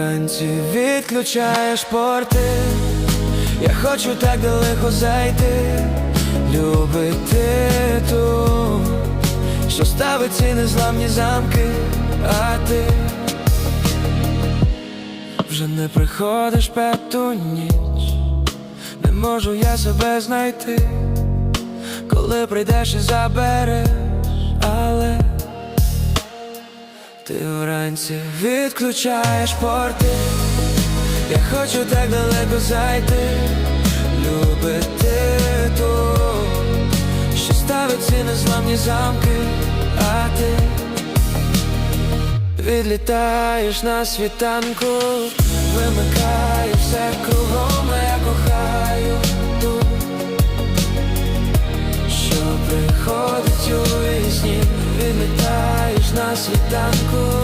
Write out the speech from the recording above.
вранці відключаєш порти, я хочу так далеко зайти, любити ту, що ставить ці незламні замки, а ти вже не приходиш п'яту ніч, не можу я себе знайти, коли прийдеш і забереш, ти вранці відключаєш порти, я хочу так далеко зайти, любити ту, що ставить ці незламні замки, а ти відлітаєш на світанку, вимикаєш відлітаєш